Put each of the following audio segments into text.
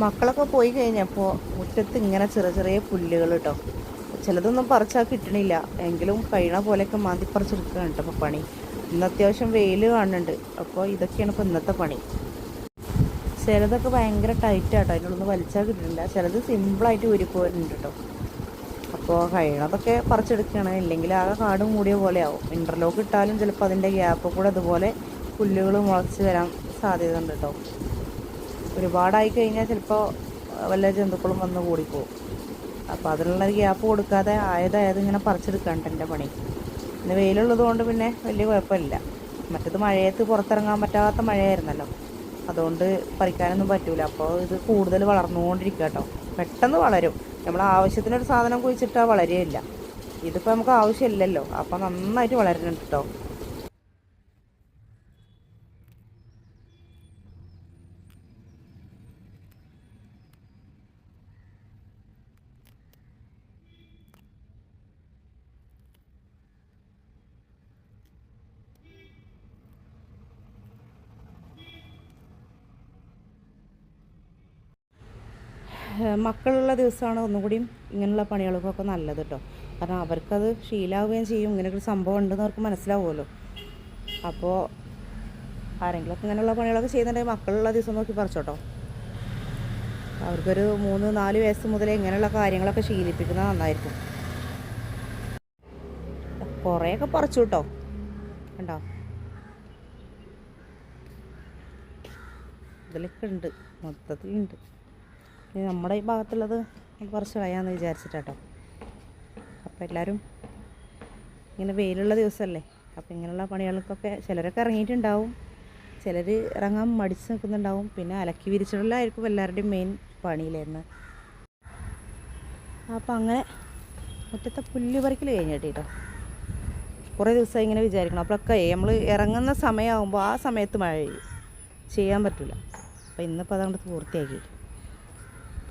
മക്കളൊക്കെ പോയി കഴിഞ്ഞപ്പോൾ മുറ്റത്ത് ഇങ്ങനെ ചെറിയ ചെറിയ പുല്ലുകൾ കേട്ടോ ചിലതൊന്നും പറിച്ചാൽ കിട്ടണില്ല. എങ്കിലും കഴിയണ പോലെയൊക്കെ മാന്തി പറിച്ചെടുക്കുകയാണ് കേട്ടോ പണി. ഇന്ന് അത്യാവശ്യം വെയിൽ കാണുന്നുണ്ട്. അപ്പോൾ ഇതൊക്കെയാണ് ഇപ്പോൾ ഇന്നത്തെ പണി. ചിലതൊക്കെ ഭയങ്കര ടൈറ്റ് ആട്ടോ അതിനുള്ളൊന്നും വലിച്ചാൽ കിട്ടുന്നില്ല ചിലത് സിമ്പിളായിട്ട് ഊരിപ്പോരുന്നുണ്ട് കേട്ടോ അപ്പോൾ കഴിയണതൊക്കെ പറിച്ചെടുക്കുകയാണ് ഇല്ലെങ്കിൽ ആകെ കാട് മൂടിയ പോലെ ആവും. ഇന്റർലോക്ക് ഇട്ടാലും ചിലപ്പോൾ അതിന്റെ ഗ്യാപ്പ് കൂടെ അതുപോലെ പുല്ലുകൾ മുളച്ച് വരാൻ സാധ്യത ഉണ്ട് കേട്ടോ ഒരുപാടായി കഴിഞ്ഞാൽ ചിലപ്പോൾ വല്ല ജന്തുക്കളും വന്ന് കൂടിപ്പോവും. അപ്പോൾ അതിനുള്ള ഗ്യാപ്പ് കൊടുക്കാതെ ആയതായത് ഇങ്ങനെ പറിച്ചെടുക്കാണ്ട് എന്റെ പണി. പിന്നെ വെയിലുള്ളത് കൊണ്ട് പിന്നെ വലിയ കുഴപ്പമില്ല. മറ്റത് മഴയത്ത് പുറത്തിറങ്ങാൻ പറ്റാത്ത മഴയായിരുന്നല്ലോ. അതുകൊണ്ട് പറിക്കാനൊന്നും പറ്റൂല. അപ്പോൾ ഇത് കൂടുതൽ വളർന്നുകൊണ്ടിരിക്കുക കേട്ടോ പെട്ടെന്ന് വളരും. നമ്മൾ ആവശ്യത്തിനൊരു സാധനം കുഴിച്ചിട്ടാൽ വളരുകയില്ല ഇതിപ്പോൾ നമുക്ക് ആവശ്യമില്ലല്ലോ. അപ്പോൾ നന്നായിട്ട് വളരുന്നുണ്ട് കേട്ടോ മക്കളുള്ള ദിവസമാണ് ഒന്നുകൂടിയും ഇങ്ങനെയുള്ള പണികൾക്കൊക്കെ നല്ലത് കേട്ടോ കാരണം അവർക്കത് ശീലാവുകയും ചെയ്യും. ഇങ്ങനെയൊക്കെ സംഭവം ഉണ്ടെന്ന് അവർക്ക് മനസ്സിലാവുമല്ലോ. അപ്പോൾ ആരെങ്കിലുമൊക്കെ ഇങ്ങനെയുള്ള പണികളൊക്കെ ചെയ്യുന്നുണ്ടെങ്കിൽ മക്കളുള്ള ദിവസം നോക്കി പറിച്ചോട്ടോ. അവർക്കൊരു മൂന്ന് നാല് വയസ്സ് മുതലേ ഇങ്ങനെയുള്ള കാര്യങ്ങളൊക്കെ ശീലിപ്പിക്കുന്നത് നന്നായിരിക്കും. കുറേയൊക്കെ പറിച്ചു കേട്ടോ കണ്ടോ? ഇതിലൊക്കെ ഉണ്ട്. മൊത്തത്തിലുണ്ട്. ഇനി നമ്മുടെ ഈ ഭാഗത്തുള്ളത് കുറച്ച് കളയാമെന്ന് വിചാരിച്ചിട്ടാട്ടോ. അപ്പോൾ എല്ലാവരും ഇങ്ങനെ വെയിലുള്ള ദിവസമല്ലേ അപ്പോൾ ഇങ്ങനെയുള്ള പണികൾക്കൊക്കെ ചിലരൊക്കെ ഇറങ്ങിയിട്ടുണ്ടാവും. ചിലർ ഇറങ്ങാൻ മടിച്ച് നിൽക്കുന്നുണ്ടാവും. പിന്നെ അലക്കി വിരിച്ചിടലായിരിക്കും എല്ലാവരുടെയും മെയിൻ പണിയിലായിരുന്നു അപ്പോൾ അങ്ങനെ മുറ്റത്തെ പുല്ല് പറിക്കൽ കഴിഞ്ഞു കേട്ടോ കുറേ ദിവസമായി ഇങ്ങനെ വിചാരിക്കണം അപ്പോഴൊക്കെ നമ്മൾ ഇറങ്ങുന്ന സമയമാകുമ്പോൾ ആ സമയത്ത് മഴ ചെയ്യാൻ പറ്റില്ല അപ്പോൾ ഇന്നിപ്പോൾ അതുകൊണ്ട് പൂർത്തിയാക്കി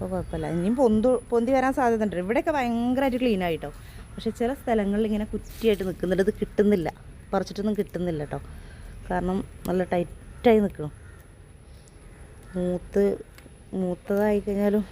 അപ്പോൾ കുഴപ്പമില്ല. ഇനിയും പൊന്തു പൊന്തി വരാൻ സാധ്യത ഉണ്ട് ഇവിടെയൊക്കെ ഭയങ്കരമായിട്ട് ക്ലീൻ ആയിട്ടോ. പക്ഷേ ചില സ്ഥലങ്ങളിൽ ഇങ്ങനെ കുറ്റിയായിട്ട് നിൽക്കുന്നുണ്ട്. ഇത് കിട്ടുന്നില്ല. പറിച്ചിട്ടൊന്നും കിട്ടുന്നില്ല കേട്ടോ കാരണം നല്ല ടൈറ്റായി നിൽക്കണം മൂത്ത് മൂത്തതായി കഴിഞ്ഞാലും